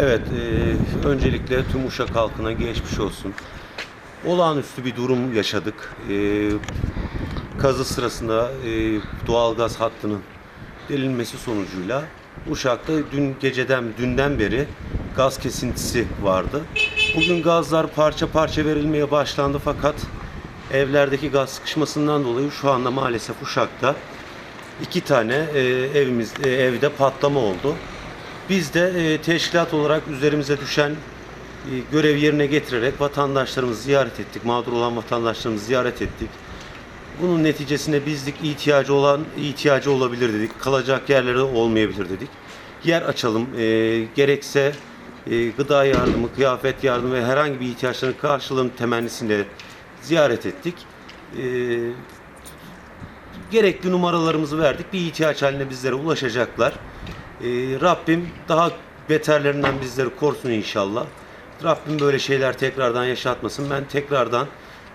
Evet, e, öncelikle tüm Uşak halkına geçmiş olsun. Olağanüstü bir durum yaşadık. E, kazı sırasında e, doğalgaz hattının delinmesi sonucuyla Uşak'ta dün geceden, dünden beri gaz kesintisi vardı. Bugün gazlar parça parça verilmeye başlandı fakat evlerdeki gaz sıkışmasından dolayı şu anda maalesef Uşak'ta iki tane e, evimiz e, evde patlama oldu. Biz de e, teşkilat olarak üzerimize düşen e, görev yerine getirerek vatandaşlarımızı ziyaret ettik. Mağdur olan vatandaşlarımızı ziyaret ettik. Bunun neticesinde bizlik ihtiyacı olan ihtiyacı olabilir dedik. Kalacak yerleri olmayabilir dedik. Yer açalım. E, gerekse e, gıda yardımı, kıyafet yardımı ve herhangi bir ihtiyaçlarını karşılayalım temennisinde ziyaret ettik. E, gerekli numaralarımızı verdik. Bir ihtiyaç haline bizlere ulaşacaklar. Ee, Rabbim daha beterlerinden bizleri korusun inşallah. Rabbim böyle şeyler tekrardan yaşatmasın. Ben tekrardan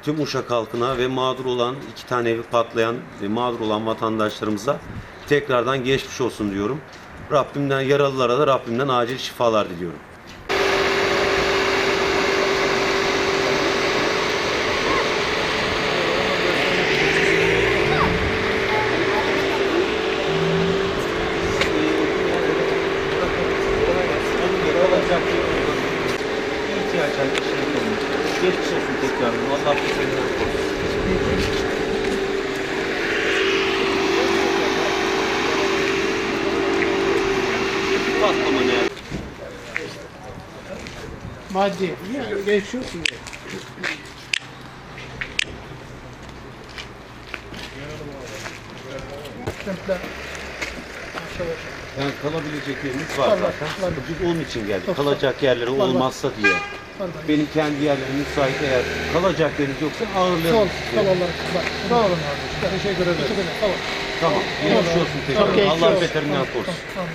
tüm Uşak halkına ve mağdur olan iki tane evi patlayan ve mağdur olan vatandaşlarımıza tekrardan geçmiş olsun diyorum. Rabbimden yaralılara da Rabbimden acil şifalar diliyorum. ihtiyaç Geçmiş olsun tekrar. Allah senden korusun. Patlama ne? Maddi. Yani geçiyorsun. Aşağı Yani kalabilecek yerimiz var Var, var, zaten. var. Biz onun için geldik. Kalacak yerleri olmazsa diye. Var. Benim kendi yerlerim müsait eğer kalacak yeriniz yoksa Sağ ol. ağırlayalım. Sağ ol Allah. Bak, Sağ olun abi. Teşekkür ederim. Tamam. Tamam. Geçmiş olsun Çok tekrar. geçmiş Allah olsun. beterinden korusun. Tamam.